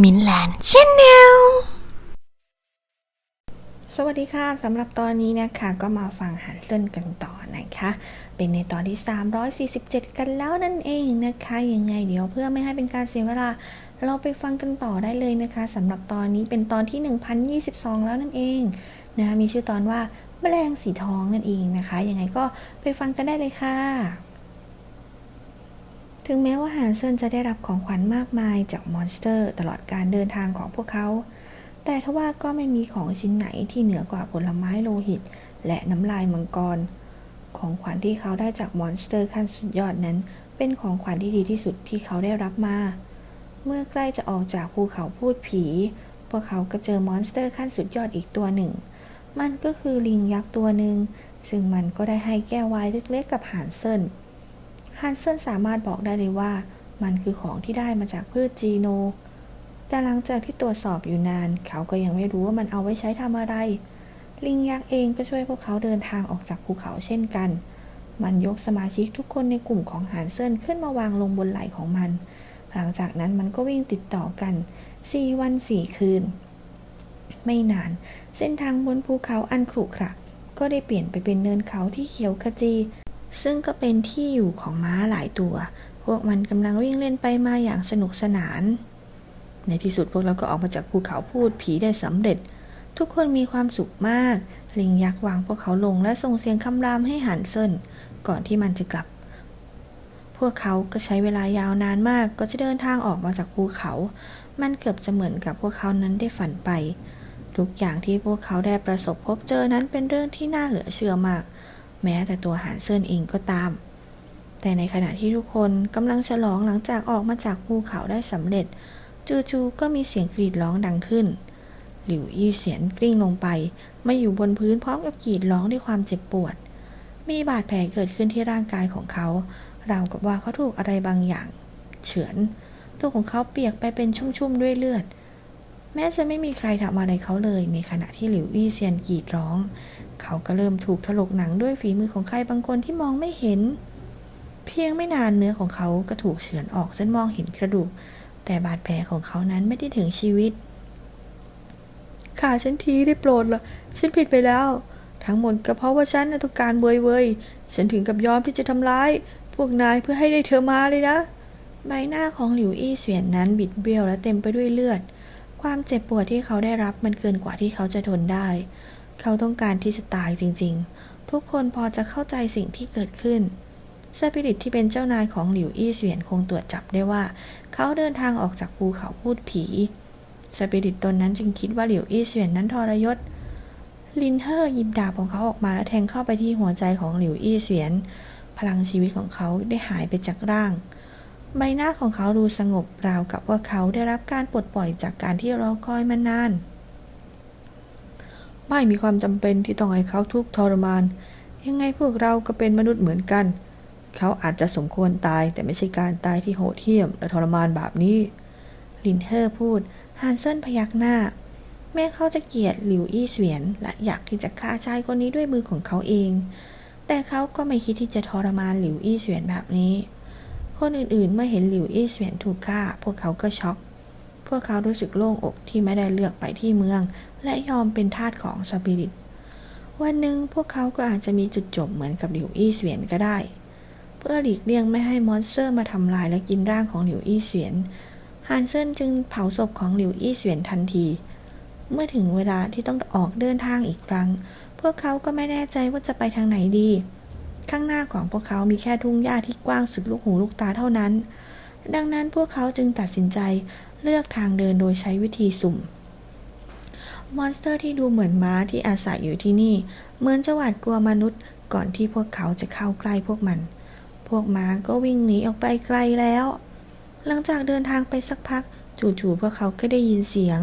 มินแลนด์ชแนลสวัสดีค่ะสำหรับตอนนี้นะคะก็มาฟังหันเส้นกันต่อนะคะ เป็นในตอนที่ 347 กันแล้วนั่นเองนะคะ ยังไงเดี๋ยวเพื่อไม่ให้เป็นการเสียเวลา เราไปฟังกันต่อได้เลยนะคะสำหรับตอนนี้เป็นตอนที่ 1022 แล้วนั่นเองนะะมีชื่อตอนว่าแมลงสีทองนั่นเองนะคะ ยังไงก็ไปฟังกันได้เลยค่ะ ถึงแม้ว่าหานเซินจะได้รับของขวัญมากมายจากมอนสเตอร์ ตลอดการเดินทางของพวกเขา แต่ทว่าก็ไม่มีของชิ้นไหนที่เหนือกว่าผลไม้โลหิต และน้ำลายมังกร ของขวัญที่เขาได้จากมอนสเตอร์ขั้นสุดยอดนั้น เป็นของขวัญที่ดีที่สุดที่เขาได้รับมา เมื่อใกล้จะออกจากภูเขาพูดผี พวกเขาก็เจอมอนสเตอร์ขั้นสุดยอดอีกตัวหนึ่ง มันก็คือลิงยักษ์ตัวหนึ่ง ซึ่งมันก็ได้ให้แก้ววน์เล็กๆกับหานเซิน ฮันเซนสามารถบอกได้เลยว่า มันคือของที่ได้มาจากพืชจีโน แต่หลังจากที่ตรวจสอบอยู่นาน เขาก็ยังไม่รู้ว่ามันเอาไว้ใช้ทำอะไร ลิงยักษ์เองก็ช่วยพวกเขาเดินทางออกจากภูเขาเช่นกัน มันยกสมาชิกทุกคนในกลุ่มของฮันเซนขึ้นมาวางลงบนไหล่ของมัน หลังจากนั้นมันก็วิ่งติดต่อกัน 4 วัน 4 คืน ไม่นาน เส้นทางบนภูเขาอันขรุขระก็ได้เปลี่ยนไปเป็นเนินเขาที่เขียวขจี ซึ่งก็เป็นที่อยู่ของม้าหลายตัว พวกมันกำลังวิ่งเล่นไปมาอย่างสนุกสนาน ในที่สุดพวกเราก็ออกมาจากภูเขาพูดผีได้สำเร็จ ทุกคนมีความสุขมาก ลิงยักษ์วางพวกเขาลงและส่งเสียงคำรามให้หันเซินก่อนที่มันจะกลับ พวกเขาก็ใช้เวลายาวนานมากก็จะเดินทางออกมาจากภูเขา มันเกือบจะเหมือนกับพวกเขานั้นได้ฝันไป ทุกอย่างที่พวกเขาได้ประสบพบเจอนั้นเป็นเรื่องที่น่าเหลือเชื่อมาก แม้แต่ตัวหานเซินเองก็ตาม แต่ในขณะที่ทุกคนกำลังฉลองหลังจากออกมาจากภูเขาได้สำเร็จ จู่ๆก็มีเสียงกรีดร้องดังขึ้น หลิวอี้เสียนกลิ้งลงไปมาอยู่บนพื้นพร้อมกับกรีดร้องด้วยความเจ็บปวด มีบาดแผลเกิดขึ้นที่ร่างกายของเขาราวกับว่าเขาถูกอะไรบางอย่าง เฉือน ตัวของเขาเปียกไปเป็นชุ่มๆด้วยเลือด แม้จะไม่มีใครทำอะไรเขาเลย ในขณะที่หลิวอี้เซียนกรีดร้อง เขาก็เริ่มถูกถลกหนังด้วยฝีมือของใครบางคนที่มองไม่เห็น เพียงไม่นานเนื้อของเขาก็ถูกเฉือนออกจนมองเห็นกระดูก แต่บาดแผลของเขานั้นไม่ได้ถึงชีวิตข่าฉันทีได้โปรดละฉันผิดไปแล้ว ทั้งหมดก็เพราะว่าฉันน่ะต้องการเวยเวยฉันถึงกับยอมที่จะทำร้าย พวกนายเพื่อให้ได้เธอมาเลยนะ ใบหน้าของหลิวอี้เสวียนนั้นบิดเบี้ยวและเต็มไปด้วยเลือด ความเจ็บปวดที่เขาได้รับมันเกินกว่าที่เขาจะทนได้ เขาต้องการที่จะตายจริงๆ ทุกคนพอจะเข้าใจสิ่งที่เกิดขึ้นสปิริตที่เป็นเจ้านายของหลิวอี้เสวียนคงตรวจจับได้ว่า เขาเดินทางออกจากภูเขาพูดผีสปิริตตนนั้นจึงคิดว่าหลิวอี้เสวียนนั้นทรยศ ลินเฮอร์หยิบดาบของเขาออกมาและแทงเข้าไปที่หัวใจของหลิวอี้เสวียน พลังชีวิตของเขาได้หายไปจากร่าง ใบหน้าของเขาดูสงบราวกับว่าเขาได้รับการปลดปล่อยจากการที่รอคอยมานาน ไม่มีความจำเป็นที่ต้องให้เขาทุกข์ทรมาน ยังไงพวกเราก็เป็นมนุษย์เหมือนกัน เขาอาจจะสมควรตายแต่ไม่ใช่การตายที่โหดเหี้ยมและทรมานแบบนี้ ลินเฮอร์พูดฮันเซนพยักหน้า แม้เขาจะเกลียดหลิวอี้เสวียน และอยากที่จะฆ่าชายคนนี้ด้วยมือของเขาเอง แต่เขาก็ไม่คิดที่จะทรมานหลิวอี้เสวียนแบบนี้ คนอื่นๆ เมื่อเห็นหลิวอี้เสวียนถูกฆ่า พวกเขาก็ช็อก พวกเขารู้สึกโล่งอกที่ไม่ได้เลือกไปที่เมือง และยอมเป็นทาสของสปิริต วันหนึ่งพวกเขาก็อาจจะมีจุดจบเหมือนกับหลิวอี้เสวียนก็ได้ เพื่อหลีกเลี่ยงไม่ให้มอนสเตอร์มาทำลายและกินร่างของหลิวอี้เสวียน ฮันเซนจึงเผาศพของหลิวอี้เสวียนทันที เมื่อถึงเวลาที่ต้องออกเดินทางอีกครั้ง พวกเขาก็ไม่แน่ใจว่าจะไปทางไหนดี ข้างหน้าของพวกเขามีแค่ทุ่งหญ้าที่กว้างสุดลูกหูลูกตาเท่านั้น ดังนั้นพวกเขาจึงตัดสินใจเลือกทางเดินโดยใช้วิธีสุ่ม มอนสเตอร์ที่ดูเหมือนม้าที่อาศัยอยู่ที่นี่ เหมือนจะหวาดกลัวมนุษย์ ก่อนที่พวกเขาจะเข้าใกล้พวกมัน พวกม้าก็วิ่งหนีออกไปไกลแล้ว หลังจากเดินทางไปสักพัก จู่ๆพวกเขาก็ได้ยินเสียง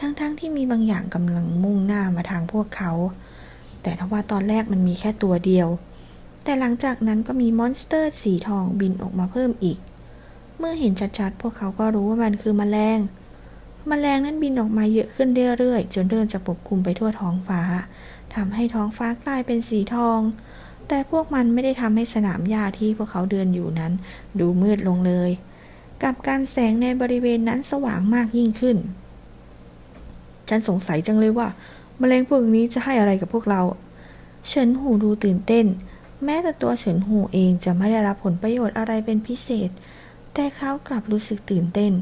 ทั้งๆทที่มีบางอย่างกำลังมุ่งหน้ามาทางพวกเขา แต่ทว่าตอนแรกมันมีแค่ตัวเดียว แต่หลังจากนั้นก็มีมอนสเตอร์สีทองบินออกมาเพิ่มอีก เมื่อเห็นชัดๆ พวกเขาก็รู้ว่ามันคือมแมลงมแมลงนั้นบินออกมาเยอะขึ้นเรื่อยๆ จนเดินจะปกคลุมไปทั่วท้องฟ้าทำให้ท้องฟ้ากลายเป็นสีทอง แต่พวกมันไม่ได้ทำให้สนามหญ้าที่พวกเขาเดินอยู่นั้น ดูมืดลงเลย กับการแสงในบริเวณนั้นสว่างมากยิ่งขึ้น ฉันสงสัยจังเลยว่า แมลงพวกนี้จะให้อะไรกับพวกเราเฉินหูดูตื่นเต้น แม้แต่ตัวเฉินหูเองจะไม่ได้รับผลประโยชน์อะไรเป็นพิเศษ แต่เขากลับรู้สึกตื่นเต้น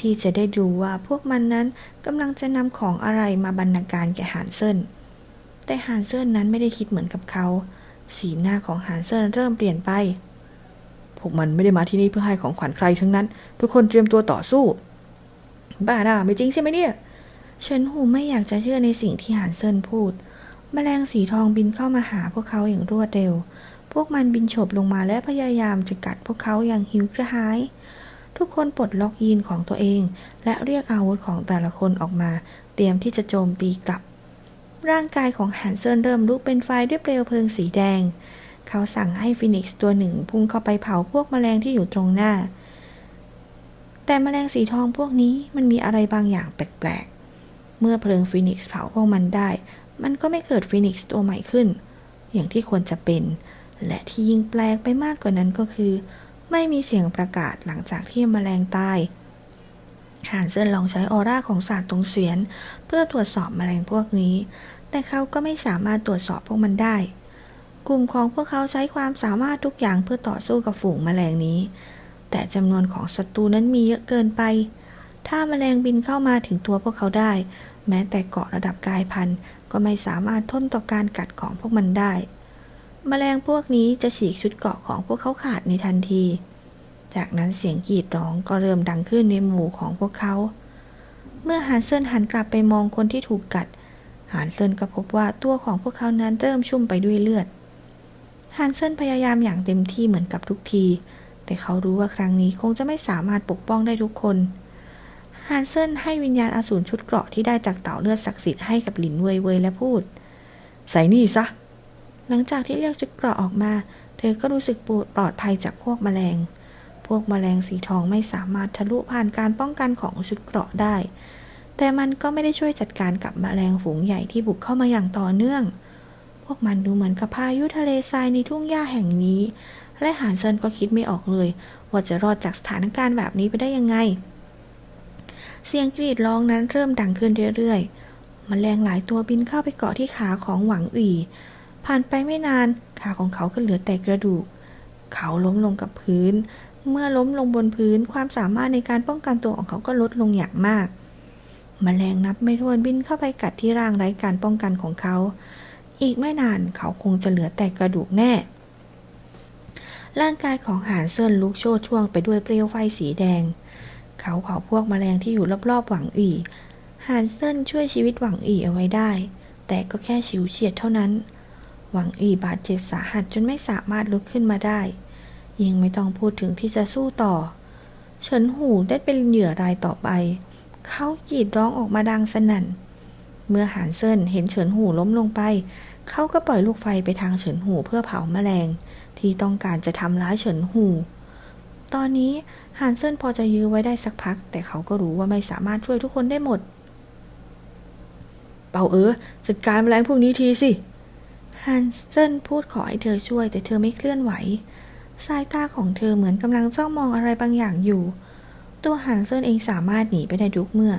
ที่จะได้ดูว่าพวกมันนั้นกำลังจะนำของอะไรมาบรรณาการแก่หานเซินแต่หานเซินนั้นไม่ได้คิดเหมือนกับเขา สีหน้าของหานเซินเริ่มเปลี่ยนไป พวกมันไม่ได้มาที่นี่เพื่อให้ของขวัญใครทั้งนั้น ทุกคนเตรียมตัวต่อสู้ บ้าน่าไม่จริงใช่ไหมเนี่ยเฉินหูไม่อยากจะเชื่อในสิ่งที่หานเซินพูด แมลงสีทองบินเข้ามาหาพวกเขาอย่างรวดเร็ว พวกมันบินโฉบลงมาและพยายามจะกัดพวกเขาอย่างหิวกระหาย ทุกคนปลดล็อกยีนของตัวเอง และเรียกอาวุธของแต่ละคนออกมา เตรียมที่จะโจมตีกลับ ร่างกายของฮันเซินเริ่มลุกเป็นไฟด้วยเปลวเพลิงสีแดง เขาสั่งให้ฟินิกซ์ตัวหนึ่งพุ่งเข้าไปเผาพวกแมลงที่อยู่ตรงหน้า แต่แมลงสีทองพวกนี้มันมีอะไรบางอย่างแปลกๆเมื่อเพลิงฟินิกซ์เผาพวกมันได้ มันก็ไม่เกิดฟินิกซ์ตัวใหม่ขึ้น อย่างที่ควรจะเป็น และที่ยิ่งแปลกไปมากกว่านั้นก็คือ ไม่มีเสียงประกาศหลังจากที่แมลงตายหานเซินลองใช้ออร่าของศาสตร์ตรงเสียน เพื่อตรวจสอบแมลงพวกนี้ แต่เขาก็ไม่สามารถตรวจสอบพวกมันได้ กลุ่มของพวกเขาใช้ความสามารถทุกอย่างเพื่อต่อสู้กับฝูงแมลงนี้ แต่จำนวนของศัตรูนั้นมีเยอะเกินไป ถ้าแมลงบินเข้ามาถึงตัวพวกเขาได้ แม้แต่เกาะระดับกายพันธุ์ ก็ไม่สามารถทนต่อการกัดของพวกมันได้ แมลงพวกนี้จะฉีกชุดเกราะของพวกเขาขาดในทันที จากนั้นเสียงกรีดร้องก็เริ่มดังขึ้นในหมู่ของพวกเขา เมื่อฮันเซินหันกลับไปมองคนที่ถูกกัดฮันเซินก็พบว่าตัวของพวกเขานั้นเริ่มชุ่มไปด้วยเลือดฮันเซินพยายามอย่างเต็มที่เหมือนกับทุกที แต่เขารู้ว่าครั้งนี้คงจะไม่สามารถปกป้องได้ทุกคน ฮันเซินให้วิญญาณอสูรชุดเกราะที่ได้จากเต่าเลือดศักดิ์สิทธิ์ให้กับหลินเวยเวยและพูด ใส่นี่ซะ หลังจากที่เรียกชุดเกราะออกมา เธอก็รู้สึกปลอดภัยจากพวกแมลง พวกแมลงสีทองไม่สามารถทะลุผ่านการป้องกันของชุดเกราะได้ แต่มันก็ไม่ได้ช่วยจัดการกับแมลงฝูงใหญ่ที่บุกเข้ามาอย่างต่อเนื่อง พวกมันดูเหมือนกับพายุทะเลทรายในทุ่งหญ้าแห่งนี้ และหานเซินก็คิดไม่ออกเลย ว่าจะรอดจากสถานการณ์แบบนี้ไปได้ยังไง เสียงกรีดร้องนั้นเริ่มดังขึ้นเรื่อยๆมแมลงหลายตัวบินเข้าไปเกาะที่ขาของหวังอีผ่านไปไม่นานขาของเขาก็เหลือแต่กระดูก เขาล้มลงกับพื้น เมื่อล้มลงบนพื้นความสามารถในการป้องกันตัวของเขาก็ลดลงอย่างมากมแมลงนับไม่ถ้วนบินเข้าไปกัดที่ร่างไร้การป้องกันของเขา อีกไม่นานเขาคงจะเหลือแต่กระดูกแน่ ร่างกายของหานเซินลุกโชดช่วงไปด้วยเปลวไฟสีแดง เขาเผาพวกแมลงที่อยู่รอบๆหวังอีหานเซินช่วยชีวิตหวังอีเอาไว้ได้ แต่ก็แค่ฉิวเฉียดเท่านั้น หวังอีบาดเจ็บสาหัสจนไม่สามารถลุกขึ้นมาได้ ยิ่งไม่ต้องพูดถึงที่จะสู้ต่อ เฉินหูได้เป็นเหยื่อรายต่อไป เขากรีดร้องออกมาดังสนั่น เมื่อหานเซินเห็นเฉินหูล้มลงไป เขาก็ปล่อยลูกไฟไปทางเฉินหูเพื่อเผาแมลง ที่ต้องการจะทำร้ายเฉินหู ตอนนี้หานเซินพอจะยื้อไว้ได้สักพัก แต่เขาก็รู้ว่าไม่สามารถช่วยทุกคนได้หมด เป่าเออจัดการแมลงพวกนี้ทีสิฮันเซนพูดขอให้เธอช่วย แต่เธอไม่เคลื่อนไหว สายตาของเธอเหมือนกำลังจ้องมองอะไรบางอย่างอยู่ ตัวฮันเซนเองสามารถหนีไปได้ทุกเมื่อ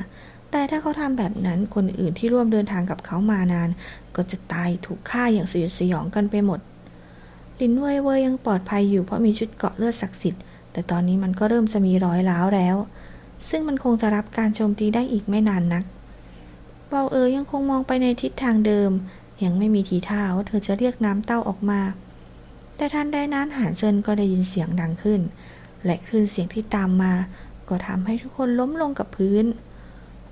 แต่ถ้าเขาทำแบบนั้นคนอื่นที่ร่วมเดินทางกับเขามานาน ก็จะตายถูกฆ่าอย่างสยดสยองกันไปหมด ลินเว่ยเว่ยยังปลอดภัยอยู่เพราะมีชุดเกาะเลือดศักดิ์สิทธิ์ แต่ตอนนี้มันก็เริ่มจะมีร้อยร้าวแล้ว ซึ่งมันคงจะรับการโจมตีได้อีกไม่นานนัก เปาเอ๋ยยังคงมองไปในทิศทางเดิม ยังไม่มีทีท่าว่าเธอจะเรียกน้ำเต้าออกมา แต่ทันใดนั้นหานเซินก็ได้ยินเสียงดังขึ้น และคลื่นเสียงที่ตามมา ก็ทำให้ทุกคนล้มลงกับพื้น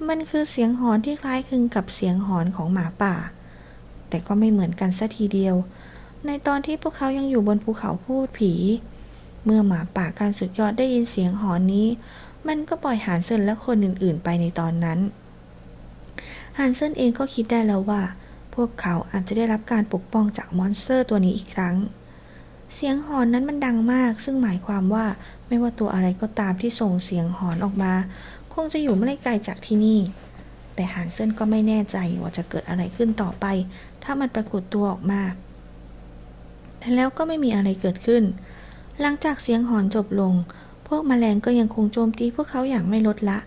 มันคือเสียงหอนที่คล้ายคลึงกับเสียงหอนของหมาป่า แต่ก็ไม่เหมือนกันสัทีเดียว ในตอนที่พวกเขายังอยู่บนภูเขาพูดผี เมื่อหมาป่าการสุดยอดได้ยินเสียงหอนนี้ มันก็ปล่อยหานเซินและคนอื่นๆ ไปในตอนนั้นฮันเซินเองก็คิดได้แล้วว่า พวกเขาอาจจะได้รับการปกป้องจากมอนสเตอร์ตัวนี้อีกครั้ง เสียงหอนนั้นมันดังมาก ซึ่งหมายความว่าไม่ว่าตัวอะไรก็ตามที่ส่งเสียงหอนออกมา คงจะอยู่ไม่ไกลจากที่นี่ แต่ฮันเซินก็ไม่แน่ใจว่าจะเกิดอะไรขึ้นต่อไป ถ้ามันปรากฏตัวออกมาแต่แล้วก็ไม่มีอะไรเกิดขึ้น หลังจากเสียงหอนจบลง พวกแมลงก็ยังคงโจมตีพวกเขาอย่างไม่ลดละ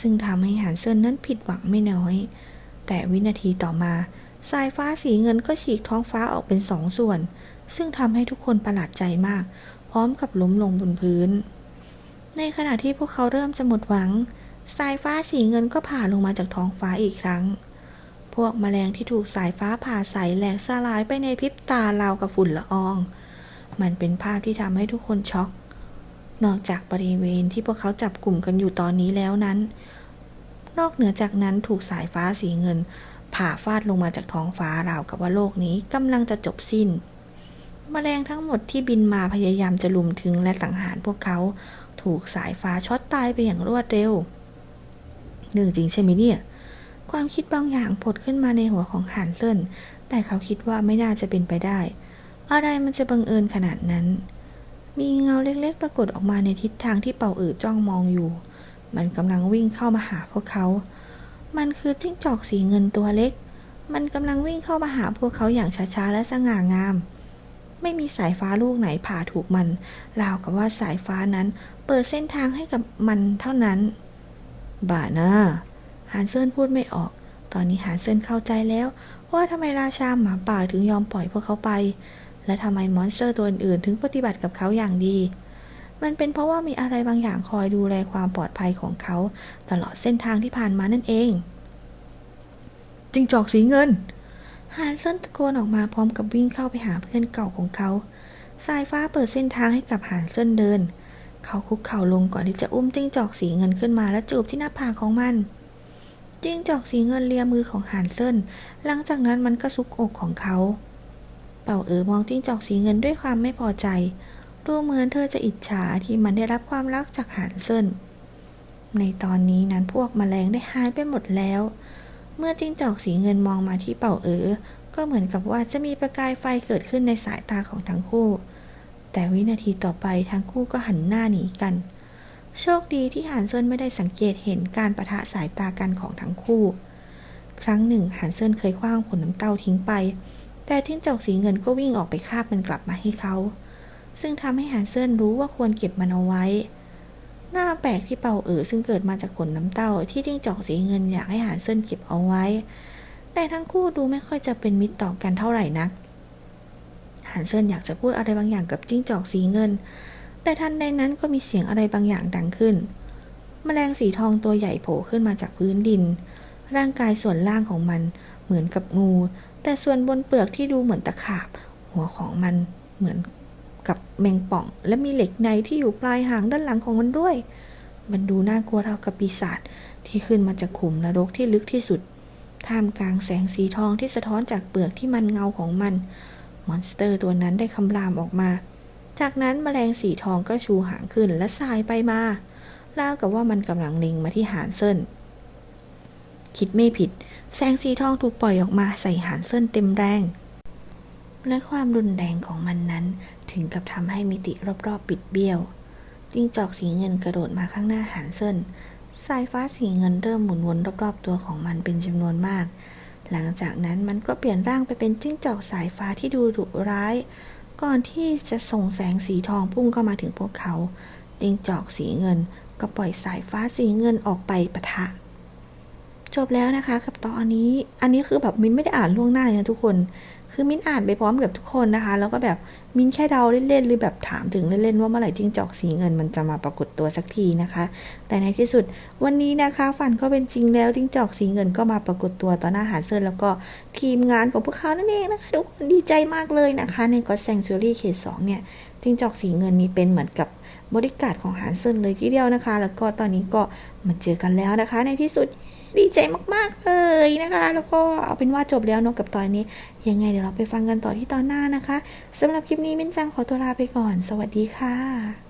ซึ่งทำให้ฮันเซินนั้นผิดหวังไม่น้อย แต่วินาทีต่อมา สายฟ้าสีเงินก็ฉีกท้องฟ้าออกเป็นสองส่วน ซึ่งทำให้ทุกคนประหลาดใจมาก พร้อมกับล้มลงบนพื้น ในขณะที่พวกเขาเริ่มจะหมดหวัง สายฟ้าสีเงินก็ผ่าลงมาจากท้องฟ้าอีกครั้ง พวกแมลงที่ถูกสายฟ้าผ่าใสแหลกสลายไปในพริบตาราวกับฝุ่นละออง มันเป็นภาพที่ทำให้ทุกคนช็อก นอกจากบริเวณที่พวกเขาจับกลุ่มกันอยู่ตอนนี้แล้วนั้น นอกเหนือจากนั้นถูกสายฟ้าสีเงิน ผ่าฟาดลงมาจากท้องฟ้าราวกับว่าโลกนี้กำลังจะจบสิ้นแมลงทั้งหมดที่บินมาพยายามจะลุมถึงและสังหารพวกเขา ถูกสายฟ้าช็อตตายไปอย่างรวดเร็วเรื่องจริงใช่ไหมเนี่ย ความคิดบางอย่างผุดขึ้นมาในหัวของหานเซินแต่เขาคิดว่าไม่น่าจะเป็นไปได้ อะไรมันจะบังเอิญขนาดนั้น มีเงาเล็กๆ ปรากฏออกมาในทิศทางที่เป่าอือจ้องมองอยู่ มันกำลังวิ่งเข้ามาหาพวกเขา มันคือจิ้งจอกสีเงินตัวเล็ก มันกำลังวิ่งเข้ามาหาพวกเขาอย่างช้าๆและสง่างาม ไม่มีสายฟ้าลูกไหนผ่าถูกมัน ราวกับว่าสายฟ้านั้นเปิดเส้นทางให้กับมันเท่านั้น บ่าน้าฮันเซินพูดไม่ออก ตอนนี้ฮันเซินเข้าใจแล้วว่าทำไมราชาหมาป่าถึงยอมปล่อยพวกเขาไป และทำไมมอนสเตอร์ตัวอื่นๆถึงปฏิบัติกับเขาอย่างดี มันเป็นเพราะว่ามีอะไรบางอย่างคอยดูแลความปลอดภัยของเขา ตลอดเส้นทางที่ผ่านมานั่นเองจิงจอกสีเงินฮานเซนตะโกนออกมาพร้อมกับวิ่งเข้าไปหาเพื่อนเก่าของเขา สายฟ้าเปิดเส้นทางให้กับฮานเซนเดิน เขาคุกเข่าลงก่อนที่จะอุ้มจิ้งจอกสีเงินขึ้นมาและจูบที่หน้าผากของมัน จิ้งจอกสีเงินเลียมือของฮานเซนหลังจากนั้นมันก็ซุกอกของเขา เป่าเอ๋อมองจิ้งจอกสีเงินด้วยความไม่พอใจ ดูเหมือนเธอจะอิจฉาที่มันได้รับความรักจากฮานเซินในตอนนี้นั้นพวกแมลงได้หายไปหมดแล้ว เมื่อจิ้งจอกสีเงินมองมาที่เป่าเอ๋อก็เหมือนกับว่าจะมีประกายไฟเกิดขึ้นในสายตาของทั้งคู่ แต่วินาทีต่อไปทั้งคู่ก็หันหน้าหนีกัน โชคดีที่หานเซินไม่ได้สังเกตเห็นการประทะสายตากันของทั้งคู่ ครั้งหนึ่งหานเซินเคยคว้างผลน้ำเต้าทิ้งไป แต่จิ้งจอกสีเงินก็วิ่งออกไปคาบมันกลับมาให้เขา ซึ่งทำให้หานเซินรู้ว่าควรเก็บมันเอาไว้ หน้าแปลกที่เป่าเอ๋อซึ่งเกิดมาจากผลน้ำเต้าที่จิ้งจอกสีเงินอยากให้หานเซินเก็บเอาไว้ แต่ทั้งคู่ดูไม่ค่อยจะเป็นมิตรต่อกันเท่าไหร่นัก หานเซินอยากจะพูดอะไรบางอย่างกับจิ้งจอกสีเงิน แต่ทันใดนั้นก็มีเสียงอะไรบางอย่างดังขึ้น แมลงสีทองตัวใหญ่โผล่ขึ้นมาจากพื้นดิน ร่างกายส่วนล่างของมันเหมือนกับงู แต่ส่วนบนเปลือกที่ดูเหมือนตะขาบ หัวของมันเหมือนกับแมงป่อง และมีเหล็กในที่อยู่ปลายหางด้านหลังของมันด้วย มันดูน่ากลัวเท่ากับปีศาจที่ขึ้นมาจากขุมนรกที่ลึกที่สุด ท่ามกลางแสงสีทองที่สะท้อนจากเปลือกที่มันเงาของมัน มอนสเตอร์ตัวนั้นได้คำรามออกมา จากนั้นแมลงสีทองก็ชูหางขึ้นและสายไปมาล่าวกับว่ามันกำลังล็งมาที่หานเซิน คิดไม่ผิด แสงสีทองถูกปล่อยออกมาใส่หานเซินเต็มแรง และความรุนแรงของมันนั้น ถึงกับทำให้มิติรอบๆปิดเบี้ยวจิ้งจอกสีเงินกระโดดมาข้างหน้าหานเซินสายฟ้าสีเงินเริ่มหมุนวนรอบๆตัวของมันเป็นจำนวนมาก หลังจากนั้นมันก็เปลี่ยนร่างไปเป็นจิ้งจอกสายฟ้าที่ดูดุร้าย ก่อนที่จะส่งแสงสีทองพุ่งเข้ามาถึงพวกเขา จิ้งจอกสีเงินก็ปล่อยสายฟ้าสีเงินออกไปปะทะ จบแล้วนะคะ กับตอนนี้ อันนี้คือแบบมินไม่ได้อ่านล่วงหน้าเลยนะทุกคน คือมินอ่านไปพร้อมกับทุกคนนะคะ แล้วก็แบบมินแค่เดาเล่นๆหรือแบบถามถึงเล่นๆว่าเมื่อไหร่จิ้งจอกสีเงินมันจะมาปรากฏตัวสักทีนะคะ แต่ในที่สุดวันนี้นะคะฝันก็เป็นจริงแล้วจิ้งจอกสีเงินก็มาปรากฏตัวต่อหน้าหานเซินแล้วก็ทีมงานของพวกเขานั่นเองนะคะทุกคนดีใจมากเลยนะคะ ในก็ d แซงชูรี่เขตสองเนี่ยจิ้งจอกสีเงินนี้เป็นเหมือนกับบริการของหานเซินเลยทีเดียวนะคะ แล้วก็ตอนนี้ก็มาเจอกันแล้วนะคะ ในที่สุด ดีใจมากๆเลยนะคะ แล้วก็เอาเป็นว่าจบแล้วเนอะกับตอนนี้ ยังไงเดี๋ยวเราไปฟังกันต่อที่ตอนหน้านะคะสำหรับคลิปนี้มินจังขอตัวลาไปก่อน สวัสดีค่ะ